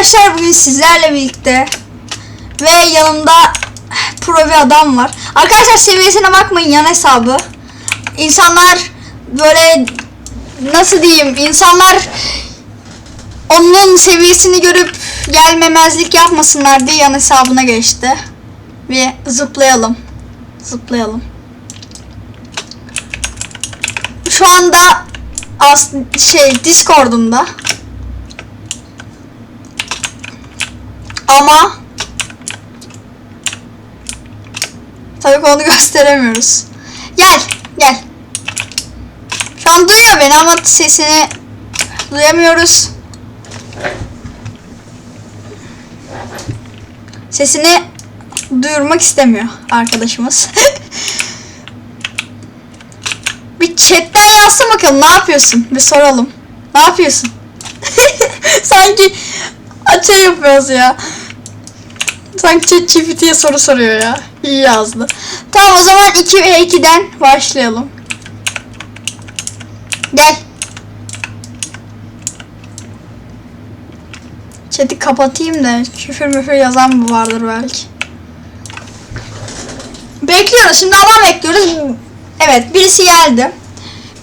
Arkadaşlar bugün sizlerle birlikte ve yanımda pro bir adam var. Arkadaşlar seviyesine bakmayın yan hesabı. İnsanlar böyle nasıl diyeyim insanlar onun seviyesini görüp gelmemezlik yapmasınlar diye yan hesabına geçti. Ve zıplayalım. Zıplayalım. Şu anda as şey Discord'umda. Ama tabii onu gösteremiyoruz. Gel, gel. Şu an duyuyor beni ama sesini duyamıyoruz. Sesini duyurmak istemiyor arkadaşımız. Bir chatten yazsın bakalım ne yapıyorsun? Bir soralım. Ne yapıyorsun? Sanki açı yapıyoruz ya. Sanki ChatGPT'ye soru soruyor ya. İyi yazdı. Tamam o zaman 2 ve 2'den başlayalım. Gel. Chat'i kapatayım da küfür müfür yazan mı vardır belki. Bekliyoruz. Şimdi adam bekliyoruz. Evet birisi geldi.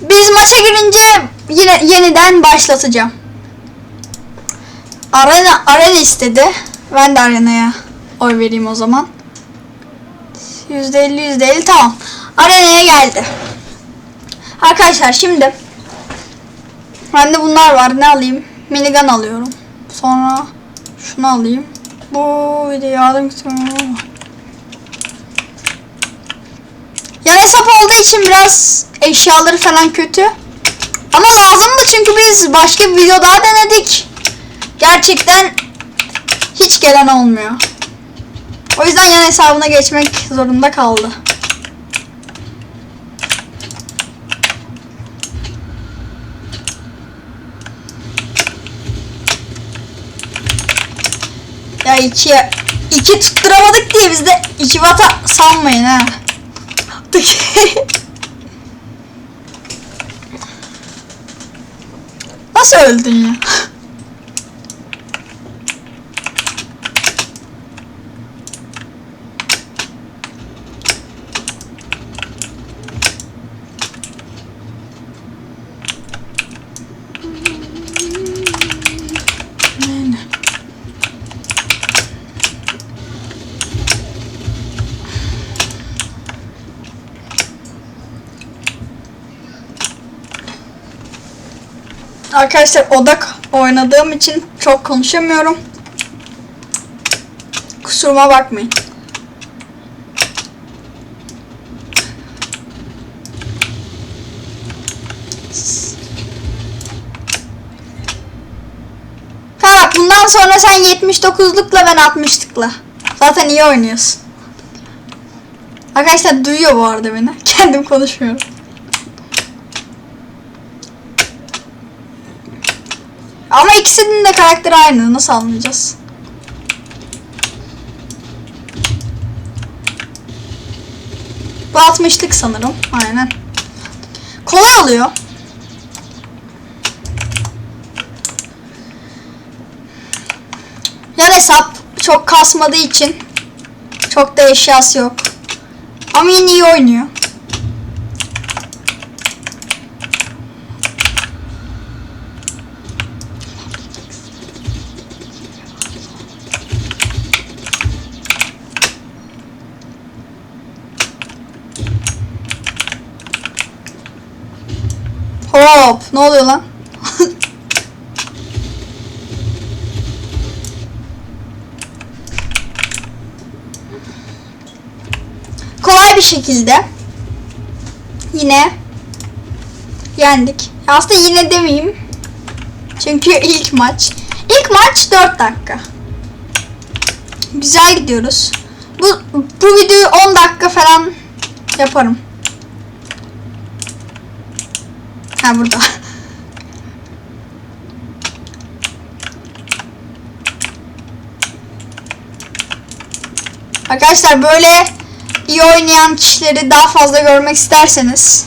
Biz maça girince yine yeniden başlatacağım. Arena, arena istedi. Ben de arenaya oy vereyim o zaman. %50 %50 tamam. Arenaya geldi. Arkadaşlar şimdi bende bunlar var. Ne alayım? Minigun alıyorum. Sonra şunu alayım. Bu videoyu aldım. Yan hesap olduğu için biraz eşyaları falan kötü. Ama lazımdı çünkü biz başka bir video daha denedik. Gerçekten hiç gelen olmuyor. O yüzden yan hesabına geçmek zorunda kaldı. Ya iki, iki tutturamadık diye biz de iki vata sanmayın ha. Nasıl öldün ya? Arkadaşlar odak oynadığım için çok konuşamıyorum. Kusuruma bakmayın. Tamam bundan sonra sen 79'lukla ben 60'lıkla. Zaten iyi oynuyorsun. Arkadaşlar duyuyor bu arada beni. Kendim konuşmuyorum. Ama ikisinin de karakteri aynı. Nasıl anlayacağız? Bu 60'lık sanırım. Aynen. Kolay oluyor. Yan hesap çok kasmadığı için çok da eşyası yok. Ama yine iyi oynuyor. Hop ne oluyor lan? Kolay bir şekilde yine yendik. Aslında yine demeyeyim. Çünkü ilk maç. İlk maç 4 dakika. Güzel gidiyoruz. Bu, bu videoyu 10 dakika falan yaparım. Ha burada. Arkadaşlar böyle iyi oynayan kişileri daha fazla görmek isterseniz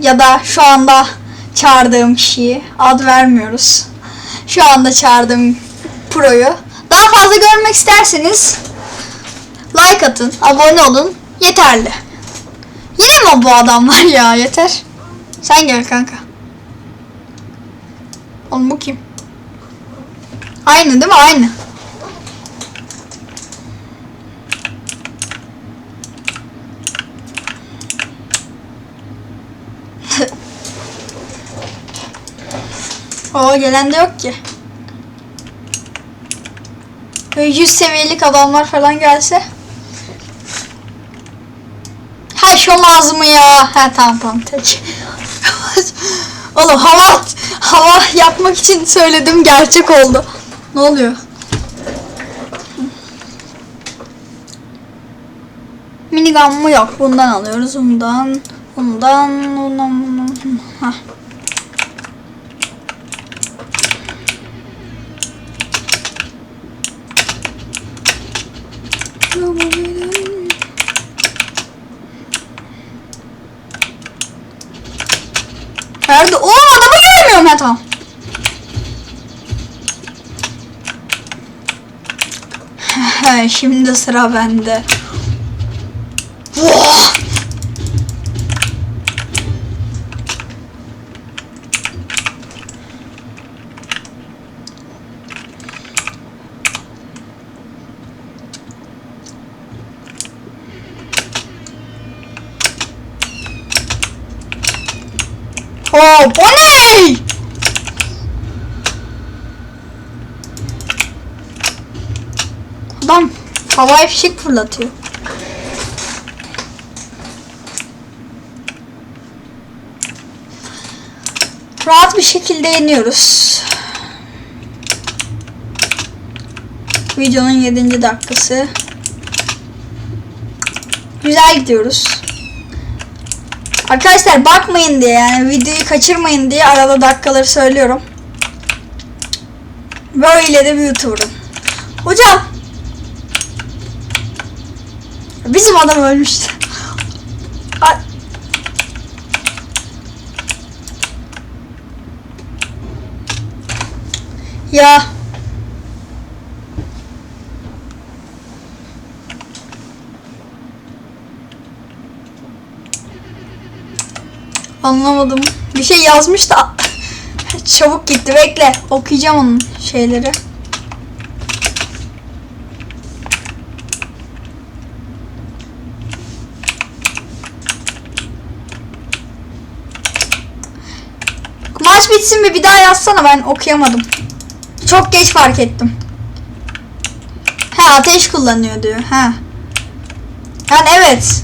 ya da şu anda çağırdığım kişiyi ad vermiyoruz. Şu anda çağırdığım Pro'yu. Daha fazla görmek isterseniz like atın, abone olun. Yeterli. Yine mi bu adamlar ya? Yeter. Sen gel kanka. Oğlum bu kim? Aynı değil mi? Aynı. O gelen de yok ki. Böyle 100 seviyelik adamlar falan gelse. Ha şu mı ya? Ha tamam tamam. Oğlum hava hava yapmak için söyledim gerçek oldu. Ne oluyor? Minigun mu yok? Bundan alıyoruz. Bundan, bundan, bundan, bundan. Şimdi sıra bende. Vah! Hop, o ne? Adam havai fişek fırlatıyor. Rahat bir şekilde yeniyoruz. Videonun 7. dakikası. Güzel gidiyoruz. Arkadaşlar bakmayın diye yani videoyu kaçırmayın diye arada dakikaları söylüyorum. Böyle de bir YouTuber'ım. Hocam. Bizim adam ölmüştü. Ya. Anlamadım. Bir şey yazmış da çabuk gitti. Bekle. Okuyacağım onun şeyleri. Maç bitsin bir daha yazsana ben okuyamadım. Çok geç fark ettim. Ha ateş kullanıyor diyor. Ha. Yani evet.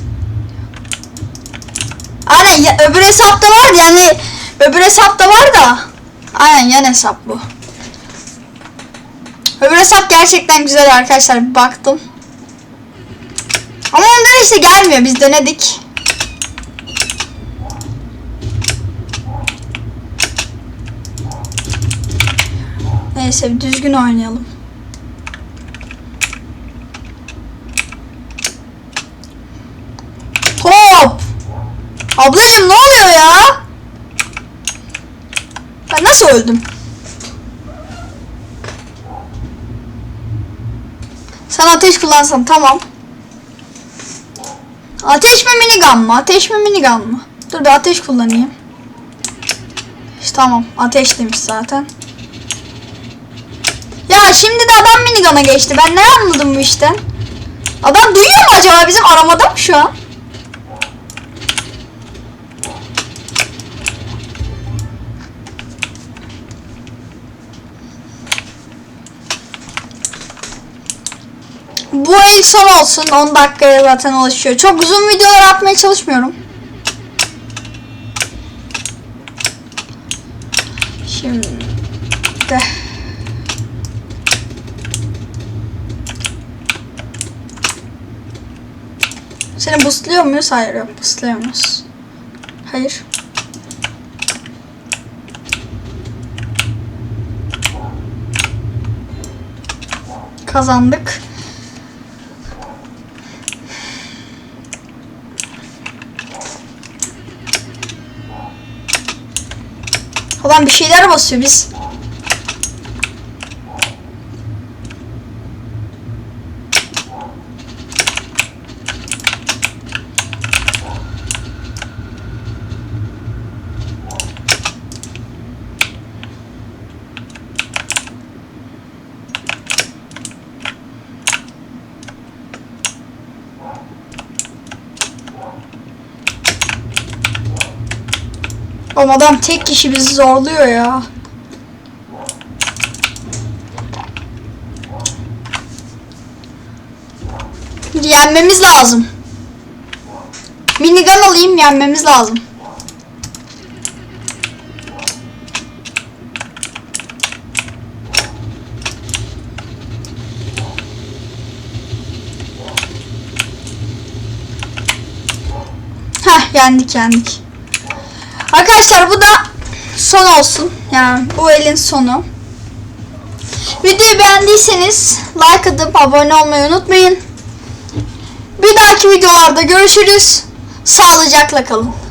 Aynen ya, öbür hesapta var yani öbür hesapta var da aynen yan hesap bu. Öbür hesap gerçekten güzel arkadaşlar baktım. Ama ondan işte gelmiyor biz denedik. Neyse düzgün oynayalım. Hop! Ablacım ne oluyor ya? Ben nasıl öldüm? Sen ateş kullansan tamam. Ateş mi minigun mı? Ateş mi minigun mı? Dur bir ateş kullanayım. İşte tamam ateş demiş zaten. Şimdi de adam minigun'a geçti. Ben ne anladım bu işten? Adam duyuyor mu acaba bizim aramada mı şu an? Bu el son olsun. 10 dakikaya zaten ulaşıyor. Çok uzun videolar atmaya çalışmıyorum. Şimdi Seni boostluyor muyuz? Hayır yok boostlayamıyoruz. Hayır. Kazandık. Ulan bir şeyler basıyor biz. Oğlum adam tek kişi bizi zorluyor ya. Yenmemiz lazım. Minigun alayım yenmemiz lazım. Heh yendik yendik. Arkadaşlar bu da son olsun. Yani bu elin sonu. Videoyu beğendiyseniz like atıp abone olmayı unutmayın. Bir dahaki videolarda görüşürüz. Sağlıcakla kalın.